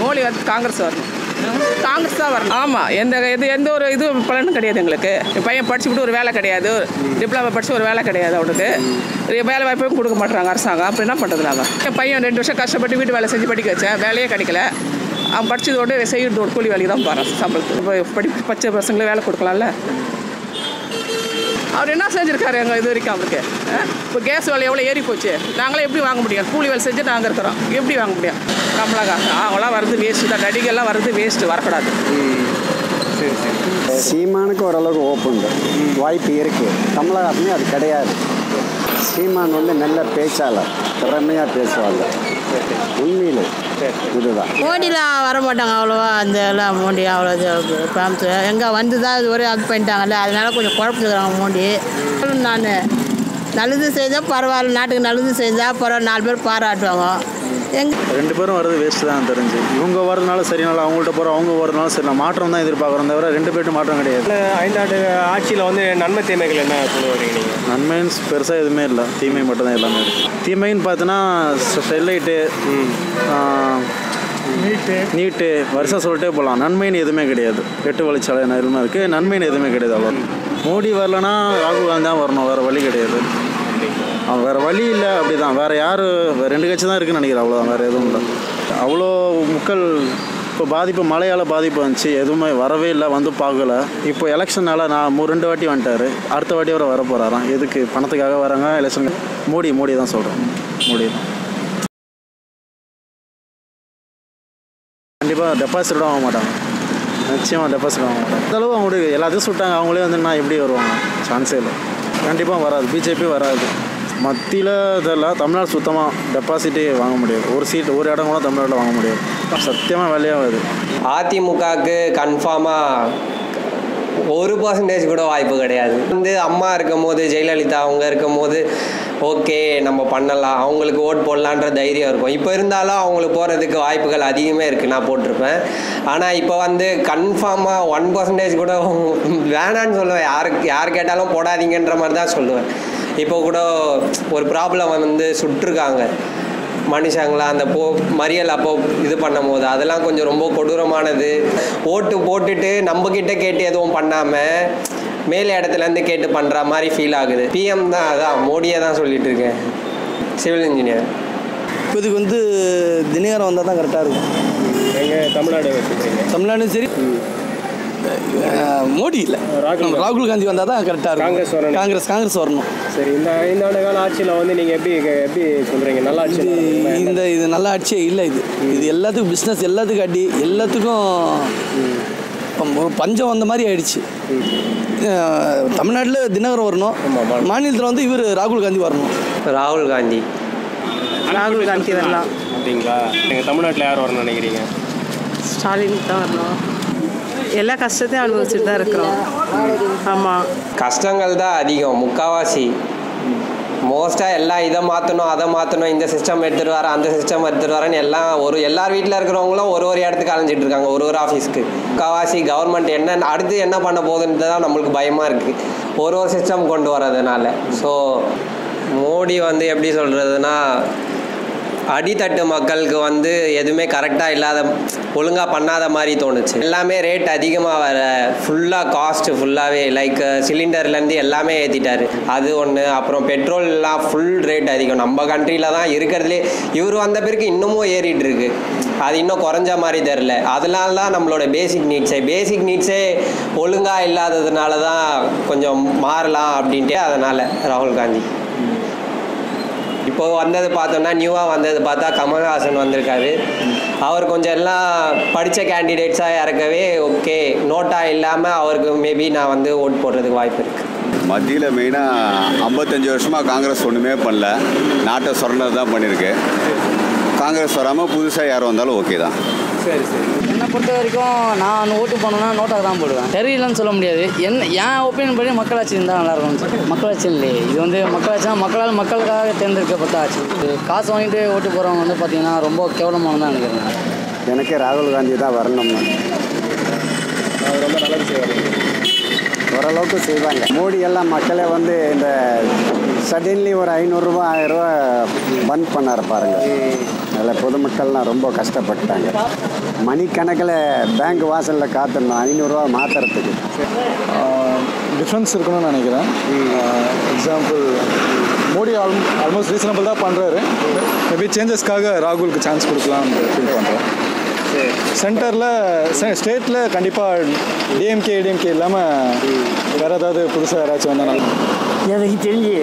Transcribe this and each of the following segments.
மோடி வந்து காங்கிரஸ் வரணும். காங்கிரஸ் தான் வரணும். ஆமாம் எந்த இது எந்த ஒரு இது பலனும் கிடையாது எங்களுக்கு. என் பையன் படிச்சுக்கிட்டு ஒரு வேலை கிடையாது. டிப்ளமா படித்து ஒரு வேலை கிடையாது அவனுக்கு. வேலை வாய்ப்பும் கொடுக்க மாட்டுறாங்க அரசாங்கம். அப்படி என்ன பண்ணுறது நாங்கள் என் பையன் ரெண்டு வருஷம் கஷ்டப்பட்டு வீட்டு வேலை செஞ்சு படிக்க வச்சேன். வேலையே கிடைக்கல. அவன் படிச்சதோட ஒரு கூலி வேலைக்கு தான் போகிறான் சம்பளத்துக்கு படிப்பு படி பச்சை பசங்களுக்கு வேலை கொடுக்கலாம்ல? அவர் என்ன செஞ்சுருக்காரு எங்கள் இது வரைக்கும் அவருக்கு? இப்போ கேஸ் விலை எவ்வளோ ஏறி போச்சு? நாங்களே எப்படி வாங்க முடியும்? கூலி வேலை செஞ்சு நாங்கள் இருக்கிறோம். எப்படி வாங்க முடியும்? கமலஹாசன் அவங்களாம் வர்றது வேஸ்ட்டு தான். நடிகெல்லாம் வர்றது வேஸ்ட்டு வரக்கூடாது. சரி சரி சீமானுக்கு ஓரளவுக்கு ஓப்பன் வாய்ப்பு இருக்குது கமலஹாசனே அது கிடையாது. சீமான் வந்து நல்ல பேச்சாளர். திறமையாக பேசுவாங்க. உண்மையில். இதுதான் மோடிலாம் வர மாட்டாங்க அவ்வளோவா அந்த எல்லாம் மோடி அவ்வளோ இது ஃபேமஸ் எங்கே வந்து தான் இது ஒரே அது பண்ணிட்டாங்கல்ல அதனால கொஞ்சம் குழப்பிட்டுக்கிறாங்க மோடி. நான் நல்லது செஞ்சால் பரவாயில்ல நாட்டுக்கு நல்லது செஞ்சால் பரவாயில்ல நாலு பேர் பாராட்டுவாங்க. எங்க ரெண்டு பேரும் வர்றது வேஸ்ட் தான் தெரிஞ்சு. இவங்க வரதுனால சரினால அவங்கள்ட்ட போகிறோம் அவங்க வரதுனால சரி நான் மாற்றம் தான் எதிர்பார்க்குறோம் தவிர ரெண்டு பேர்ட்டும் மாற்றம் கிடையாது. இல்ல, ஐந்தாண்டு ஆட்சியில் வந்து நன்மை தீமைகள் என்ன கொண்டு வரீங்க நீங்கள் நன்மைன்னு பெருசாக எதுவுமே இல்லை. தீமை மட்டும் தான் எல்லாமே இருக்கு. தீமைன்னு பார்த்தோன்னா ஸ்டெர்லைட்டு நீட்டு. நீட்டு வருஷம் சொல்லிட்டே போகலாம் நன்மைன்னு எதுவுமே கிடையாது. எட்டு வழிச்சாலை எதுவுமே இருக்குது நன்மைன்னு எதுவுமே கிடையாது அவ்வளோ மோடி வரலனா ராகுல் காந்தி தான் வரணும். வேறு வழி கிடையாது. அவன் வேறு வழி இல்லை அப்படி தான் வேறு யார்? ரெண்டு கட்சி தான் இருக்குன்னு நினைக்கிறேன் அவ்வளோதான் வேறு எதுவும் இல்லை. அவ்வளோ மக்கள் இப்போ பாதிப்பு மழையால் பாதிப்பு வந்துச்சு. எதுவுமே வரவே இல்லை வந்து பார்க்கல. இப்போ எலெக்ஷனால நான் மூ ரெண்டு வாட்டி வந்துட்டார். அடுத்த வாட்டி அவரை வர போகிறாராம் எதுக்கு? பணத்துக்காக வராங்க எலெக்ஷன் மோடி மோடி தான் சொல்கிறேன் மோடி தான். கண்டிப்பாக டெபாசிட் ஆக மாட்டாங்க. நிச்சயமாக டெபாசிட் ஆக மாட்டாங்க. அந்த அளவு அவங்களுக்கு எல்லாத்தையும் சுட்டாங்க. அவங்களே வந்து நான் எப்படி வருவாங்க? சான்ஸே இல்லை. கண்டிப்பாக வராது. பிஜேபி வராது. மத்தியில் இதெல்லாம் தமிழ்நாடு சுத்தமாக டெபாசிட்டே வாங்க முடியாது. ஒரு சீட் ஒரு இடம் கூட தமிழ்நாட்டில் வாங்க முடியாது. சத்தியமாக வேலையாகாது அதிமுகவுக்கு கன்ஃபார்மாக ஒரு பர்சன்டேஜ் கூட வாய்ப்பு கிடையாது. வந்து அம்மா இருக்கும் போது ஜெயலலிதா அவங்க இருக்கும் போது ஓகே நம்ம பண்ணலாம். அவங்களுக்கு ஓட் போடலான்ற தைரியம் இருக்கும். இப்போ இருந்தாலும் அவங்களுக்கு போகிறதுக்கு வாய்ப்புகள் அதிகமே இருக்குது நான் போட்டிருப்பேன். ஆனால் இப்போ வந்து கன்ஃபார்மாக ஒன் பர்சன்டேஜ் கூட வேணான்னு சொல்லுவேன். யாருக்கு யார் கேட்டாலும் போடாதீங்கன்ற மாதிரி தான் சொல்லுவேன். இப்போ கூட ஒரு ப்ராப்ளம் வந்து சுட்டிருக்காங்க. மனுஷங்களா அந்த போ மறியல் அப்போ இது பண்ணும் போது அதெல்லாம் கொஞ்சம் ரொம்ப கொடூரமானது. ஓட்டு போட்டுட்டு நம்மக்கிட்ட கேட்டு எதுவும் பண்ணாமல் மேல் இடத்துலேருந்து கேட்டு பண்ணுற மாதிரி ஃபீல் ஆகுது. பிஎம் தான் அதான் மோடியை தான் சொல்லிட்டு இருக்கேன். சிவில் இன்ஜினியர் இப்போதைக்கு வந்து தினகரன் வந்தால் தான் கரெக்டாக இருக்கும். எங்கள் தமிழ்நாடு தமிழ்நாடும் சரி. மோடி இல்லை. ராகுல் ராகுல் காந்தி வந்தால் தான் கரெக்டாக இருக்கும். காங்கிரஸ் வரணும். காங்கிரஸ் காங்கிரஸ் வரணும். சரி இந்த ஐந்தாண்டு கால ஆட்சியில் வந்து நீங்கள் எப்படி எப்படி சொல்கிறீங்க நல்ல ஆட்சி இந்த இது நல்ல ஆட்சியே இல்லை இது. இது எல்லாத்துக்கும் பிஸ்னஸ் எல்லாத்துக்கும் அடி எல்லாத்துக்கும் பஞ்சம் வந்த மாதிரி ஆயிடுச்சு. தமிழ்நாட்டில் தினகரன் வரணும். மாநிலத்தில் வந்து இவர் ராகுல் காந்தி வரணும். ராகுல் காந்தி. ராகுல் காந்தி வரலாம். அப்படிங்களா? எங்கள் தமிழ்நாட்டில் யார் வரணும்னு நினைக்கிறீங்க? ஸ்டாலின் தான் வரணும். எல்லா கஷ்டத்தையும் அனுபவிச்சுட்டு தான் இருக்கிறோம். ஆமாம் கஷ்டங்கள் தான் அதிகம் முக்காவாசி. மோஸ்ட்டாக எல்லாம் இதை மாற்றணும் அதை மாற்றணும் இந்த சிஸ்டம் எடுத்துகிட்டு வரேன் அந்த சிஸ்டம் எடுத்துகிட்டு வரேன்னு எல்லாம் ஒரு எல்லார் வீட்டில் இருக்கிறவங்களும் ஒரு ஒரு இடத்துக்கு அலைஞ்சிட்டு இருக்காங்க ஒரு ஒரு ஆஃபீஸ்க்கு முக்காவாசி கவர்மெண்ட் என்ன அடுத்து என்ன பண்ண போகுதுன்றது தான் நம்மளுக்கு பயமாக இருக்குது ஒரு ஒரு சிஸ்டம் கொண்டு வரதுனால ஸோ மோடி வந்து எப்படி சொல்கிறதுனா அடித்தட்டு மக்களுக்கு வந்து எதுவுமே கரெக்டாக இல்லாத ஒழுங்காக பண்ணாத மாதிரி தோணுச்சு. எல்லாமே ரேட் அதிகமாக வர ஃபுல்லாக காஸ்ட்டு ஃபுல்லாகவே லைக் சிலிண்டர்லேருந்து எல்லாமே ஏற்றிட்டாரு அது ஒன்று அப்புறம் பெட்ரோல்லாம் ஃபுல் ரேட் அதிகம். நம்ம கண்ட்ரியில் தான் இருக்கிறதுலே இவர் வந்த பிறகு இன்னமும் ஏறிட்டு இருக்கு. அது இன்னும் குறைஞ்ச மாதிரி தெரில அதனால தான் நம்மளோட பேசிக் நீட்ஸே பேசிக் நீட்ஸே ஒழுங்காக இல்லாததுனால தான் கொஞ்சம் மாறலாம் அப்படின்ட்டு அதனால் ராகுல் காந்தி. இப்போ வந்தது பார்த்தோம்னா நியூவாக வந்தது பார்த்தா கமல்ஹாசன் வந்திருக்காரு. அவர் கொஞ்சம் எல்லாம் படித்த கேண்டிடேட்ஸாக இறக்கவே ஓகே நோட்டா இல்லாமல் அவருக்கு மேபி நான் வந்து ஓட் போடுறதுக்கு வாய்ப்பு இருக்குது மத்தியில் மெயினாக ஐம்பத்தஞ்சு வருஷமாக காங்கிரஸ் ஒன்றுமே பண்ணல. நாட்டை சுரண்டது தான் பண்ணியிருக்கு காங்கிரஸ் வராமல் புதுசாக யார் வந்தாலும் ஓகே தான். சரி சரி. என்னை பொறுத்த வரைக்கும் நான் ஓட்டு போனேன்னா நோட்டாக தான் போடுவேன். தெரியலன்னு சொல்ல முடியாது. என்ன என் ஒப்பீனியன் படி மக்களாட்சி இருந்தால் நல்லா இருக்கும் மக்களாட்சி இல்லையே. இது வந்து மக்களாட்சினா மக்களால் மக்களுக்காக தேர்ந்தெடுக்கப்பட்ட ஆட்சி இது காசு வாங்கிட்டு ஓட்டு போகிறவங்க வந்து பார்த்தீங்கன்னா ரொம்ப கேவலமானதான் நினைக்கிறேன் எனக்கு ராகுல் காந்தி தான் வரணும்னு. அவர் ரொம்ப நல்லது செய்வார். ஓரளவுக்கு செய்வாங்க. மோடி எல்லாம் மக்களே வந்து இந்த சடன்லி ஒரு ஐநூறுரூவா ஆயிரரூவா பந்த் பண்ணார் பாருங்க. அதில் பொதுமக்கள்லாம் ரொம்ப கஷ்டப்பட்டாங்க மணிக்கணக்கில் பேங்க் வாசலில் காத்திருந்தோம். ஐநூறுரூவா மாற்றுறதுக்கு டிஃப்ரென்ஸ் இருக்கணும்னு நினைக்கிறேன். Example Modi all almost reasonable தான் பண்ணுறாரு மேபி சேஞ்சஸ்க்காக ராகுலுக்கு சான்ஸ் கொடுக்கலாம்னு ஃபீல் பண்ணுறேன் சென்டரில் ஸ்டேட்டில் கண்டிப்பாக டிஎம்கே டிஎம்கே இல்லாமல் வேறு ஏதாவது புதுசாக யாராச்சும் வந்தால் நல்லா எனக்கு தெரிஞ்சு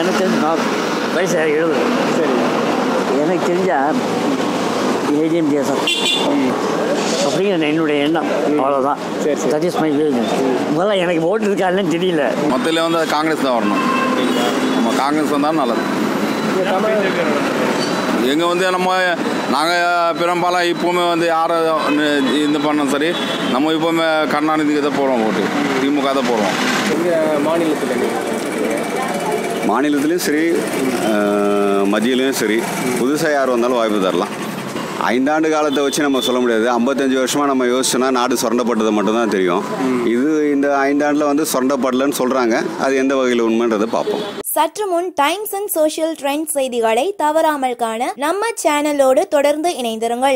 எனக்கு தெரிஞ்சு நான் வயசு எழுபது. சரி. எனக்கு தெரிஞ்சா ஏடிஎம் தேசம் அப்படிங்கிற என்னுடைய எண்ணம். அவ்வளோதான் தட் இஸ் மை முதல்ல எனக்கு ஓட்டு இருக்காருன்னு தெரியல. மொத்தத்தில் வந்து அது காங்கிரஸ் தான் வரணும். நம்ம காங்கிரஸ் வந்தாலும் நல்லது. எங்கே வந்து நம்ம நாங்கள் பெரும்பாலும் இப்போவுமே வந்து யாரை இது பண்ணோம் சரி நம்ம இப்போவுமே கருணாநிதிக்கு தான் போடுறோம் ஓட்டு. திமுக தான் போடுறோம். எங்கள் மாநிலத்தில் மாநிலத்திலையும் சரி மத்தியிலையும் சரி புதுசாக யார் வந்தாலும் வாய்ப்பு தரலாம். ஐந்தாண்டு காலத்தை வச்சு நம்ம சொல்ல முடியாது. ஐம்பத்தஞ்சு வருஷமாக நம்ம யோசிச்சோன்னா நாடு சுரண்டப்பட்டது மட்டும்தான் தெரியும். இது இந்த ஐந்தாண்டில் வந்து சுரண்டப்படலைன்னு சொல்கிறாங்க அது எந்த வகையில் உண்மைன்றதை பார்ப்போம். சற்று முன் டைம்ஸ் அண்ட் சோஷியல் ட்ரெண்ட் செய்திகளை தவறாமல் காண நம்ம சேனலோடு தொடர்ந்து இணைந்திருங்கள்.